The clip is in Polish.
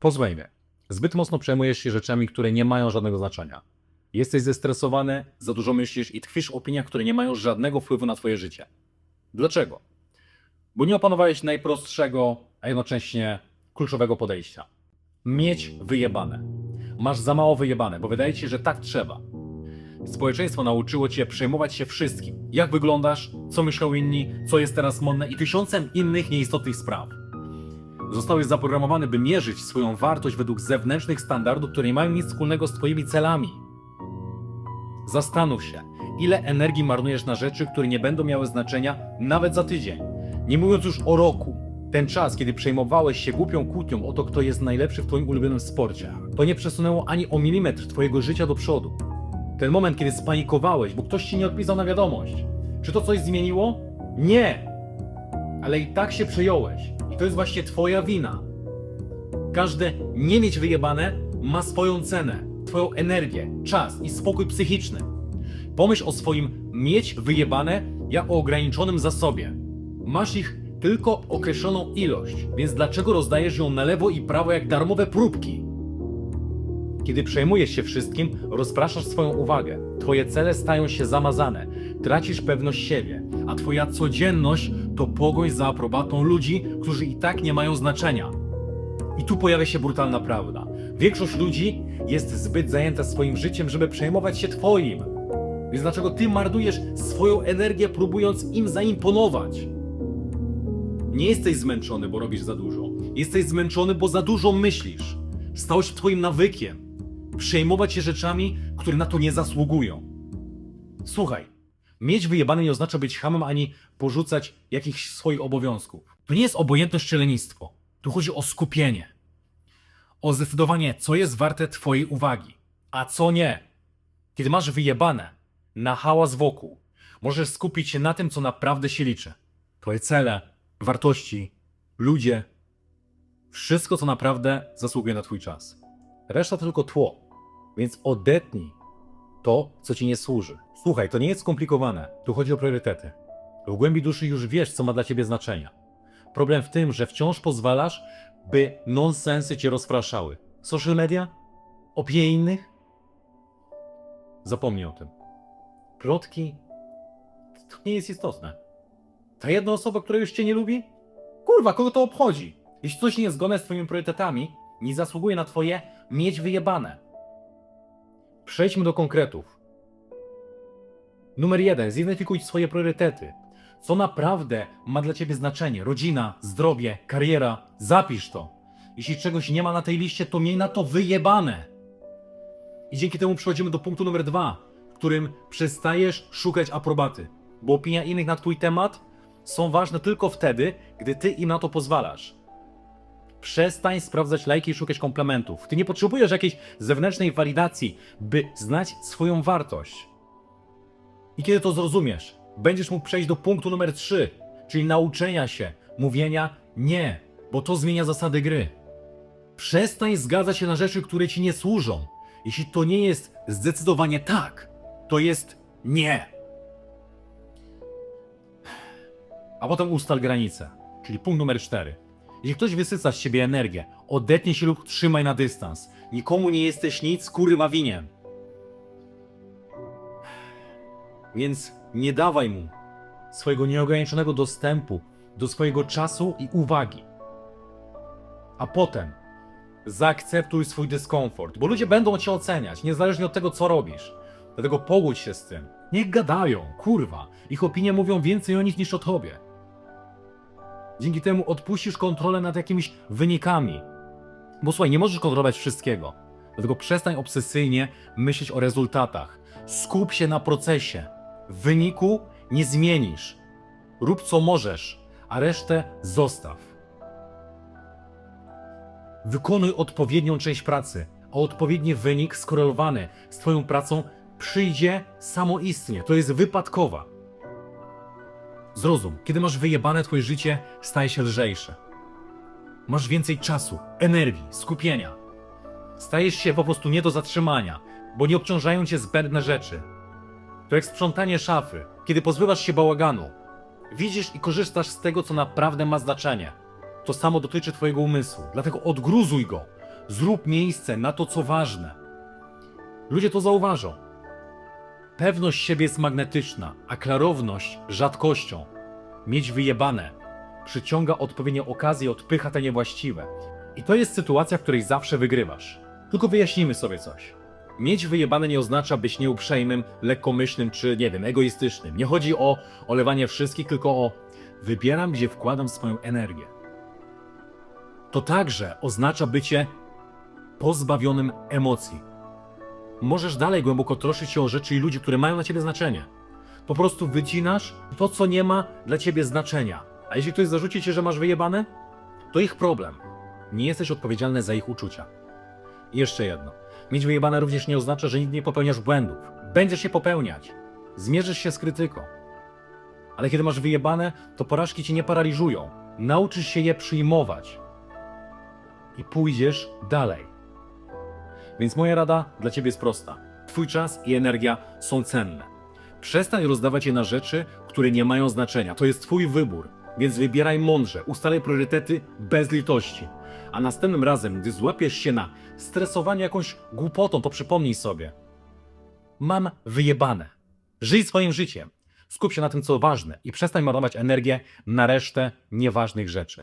Posłuchaj mnie. Zbyt mocno przejmujesz się rzeczami, które nie mają żadnego znaczenia. Jesteś zestresowany, za dużo myślisz i tkwisz w opiniach, które nie mają żadnego wpływu na twoje życie. Dlaczego? Bo nie opanowałeś najprostszego, a jednocześnie kluczowego podejścia. Mieć wyjebane. Masz za mało wyjebane, bo wydaje ci się, że tak trzeba. Społeczeństwo nauczyło cię przejmować się wszystkim. Jak wyglądasz, co myślą inni, co jest teraz modne i tysiącem innych nieistotnych spraw. Zostałeś zaprogramowany, by mierzyć swoją wartość według zewnętrznych standardów, które nie mają nic wspólnego z Twoimi celami. Zastanów się, ile energii marnujesz na rzeczy, które nie będą miały znaczenia nawet za tydzień. Nie mówiąc już o roku. Ten czas, kiedy przejmowałeś się głupią kłótnią o to, kto jest najlepszy w Twoim ulubionym sporcie, to nie przesunęło ani o milimetr Twojego życia do przodu. Ten moment, kiedy spanikowałeś, bo ktoś Ci nie odpisał na wiadomość. Czy to coś zmieniło? Nie! ale i tak się przejąłeś. To jest właśnie twoja wina. Każde nie mieć wyjebane ma swoją cenę, twoją energię, czas i spokój psychiczny. Pomyśl o swoim mieć wyjebane jak o ograniczonym zasobie. Masz ich tylko określoną ilość, więc dlaczego rozdajesz ją na lewo i prawo jak darmowe próbki? Kiedy przejmujesz się wszystkim, rozpraszasz swoją uwagę. Twoje cele stają się zamazane, tracisz pewność siebie, a twoja codzienność to pogoń za aprobatą ludzi, którzy i tak nie mają znaczenia. I tu pojawia się brutalna prawda. Większość ludzi jest zbyt zajęta swoim życiem, żeby przejmować się twoim. Więc dlaczego ty marnujesz swoją energię, próbując im zaimponować? Nie jesteś zmęczony, bo robisz za dużo. Jesteś zmęczony, bo za dużo myślisz. Stało się twoim nawykiem. Przejmować się rzeczami, które na to nie zasługują. Słuchaj, mieć wyjebane nie oznacza być hamem ani porzucać jakichś swoich obowiązków. To nie jest obojętne szczelenistwo. Tu chodzi o skupienie. O zdecydowanie, co jest warte twojej uwagi, a co nie. Kiedy masz wyjebane na hałas wokół, możesz skupić się na tym, co naprawdę się liczy. Twoje cele, wartości, ludzie, wszystko, co naprawdę zasługuje na twój czas. Reszta to tylko tło. Więc odetnij to, co ci nie służy. Słuchaj, to nie jest skomplikowane. Tu chodzi o priorytety. W głębi duszy już wiesz, co ma dla ciebie znaczenie. Problem w tym, że wciąż pozwalasz, by nonsensy cię rozpraszały. Social media? Opinie innych? Zapomnij o tym. Plotki? To nie jest istotne. Ta jedna osoba, która już cię nie lubi? Kurwa, kogo to obchodzi? Jeśli coś nie jest zgodne z twoimi priorytetami, nie zasługuje na twoje mieć wyjebane. Przejdźmy do konkretów. Numer jeden, zidentyfikuj swoje priorytety. Co naprawdę ma dla ciebie znaczenie? Rodzina, zdrowie, kariera. Zapisz to. Jeśli czegoś nie ma na tej liście, to miej na to wyjebane. I dzięki temu przechodzimy do punktu numer dwa, w którym przestajesz szukać aprobaty. Bo opinia innych na twój temat są ważne tylko wtedy, gdy ty im na to pozwalasz. Przestań sprawdzać lajki i szukać komplementów. Ty nie potrzebujesz jakiejś zewnętrznej walidacji, by znać swoją wartość. I kiedy to zrozumiesz, będziesz mógł przejść do punktu numer 3, czyli nauczenia się mówienia nie, bo to zmienia zasady gry. Przestań zgadzać się na rzeczy, które ci nie służą. Jeśli to nie jest zdecydowanie tak, to jest nie. A potem ustal granice, czyli punkt numer 4. Jeśli ktoś wysyca z siebie energię, odetnij się lub trzymaj na dystans. Nikomu nie jesteś nic, kurwa winien. Więc nie dawaj mu swojego nieograniczonego dostępu do swojego czasu i uwagi. A potem zaakceptuj swój dyskomfort, bo ludzie będą cię oceniać, niezależnie od tego, co robisz. Dlatego pogódź się z tym. Niech gadają, kurwa. Ich opinie mówią więcej o nich niż o tobie. Dzięki temu odpuścisz kontrolę nad jakimiś wynikami. Bo słuchaj, nie możesz kontrolować wszystkiego. Dlatego przestań obsesyjnie myśleć o rezultatach. Skup się na procesie. Wyniku nie zmienisz. Rób co możesz, a resztę zostaw. Wykonuj odpowiednią część pracy, a odpowiedni wynik skorelowany z Twoją pracą przyjdzie samoistnie. To jest wypadkowa. Zrozum, kiedy masz wyjebane, Twoje życie staje się lżejsze. Masz więcej czasu, energii, skupienia. Stajesz się po prostu nie do zatrzymania, bo nie obciążają cię zbędne rzeczy. To jak sprzątanie szafy, kiedy pozbywasz się bałaganu. Widzisz i korzystasz z tego, co naprawdę ma znaczenie. To samo dotyczy Twojego umysłu, dlatego odgruzuj go. Zrób miejsce na to, co ważne. Ludzie to zauważą. Pewność siebie jest magnetyczna, a klarowność rzadkością. Mieć wyjebane przyciąga odpowiednie okazje odpycha te niewłaściwe. I to jest sytuacja, w której zawsze wygrywasz. Tylko wyjaśnijmy sobie coś. Mieć wyjebane nie oznacza być nieuprzejmym, lekkomyślnym czy, nie wiem, egoistycznym. Nie chodzi o olewanie wszystkich, tylko o wybieram, gdzie wkładam swoją energię. To także oznacza bycie pozbawionym emocji. Możesz dalej głęboko troszczyć się o rzeczy i ludzi, które mają dla ciebie znaczenie. Po prostu wycinasz to, co nie ma dla ciebie znaczenia. A jeśli ktoś zarzuci ci, że masz wyjebane, to ich problem. Nie jesteś odpowiedzialny za ich uczucia. I jeszcze jedno. Mieć wyjebane również nie oznacza, że nigdy nie popełniasz błędów. Będziesz je popełniać. Zmierzysz się z krytyką. Ale kiedy masz wyjebane, to porażki cię nie paraliżują. Nauczysz się je przyjmować. I pójdziesz dalej. Więc moja rada dla ciebie jest prosta. Twój czas i energia są cenne. Przestań rozdawać je na rzeczy, które nie mają znaczenia. To jest twój wybór. Więc wybieraj mądrze, ustalaj priorytety bez litości. A następnym razem, gdy złapiesz się na stresowanie jakąś głupotą, to przypomnij sobie. Mam wyjebane. Żyj swoim życiem. Skup się na tym, co ważne i przestań marnować energię na resztę nieważnych rzeczy.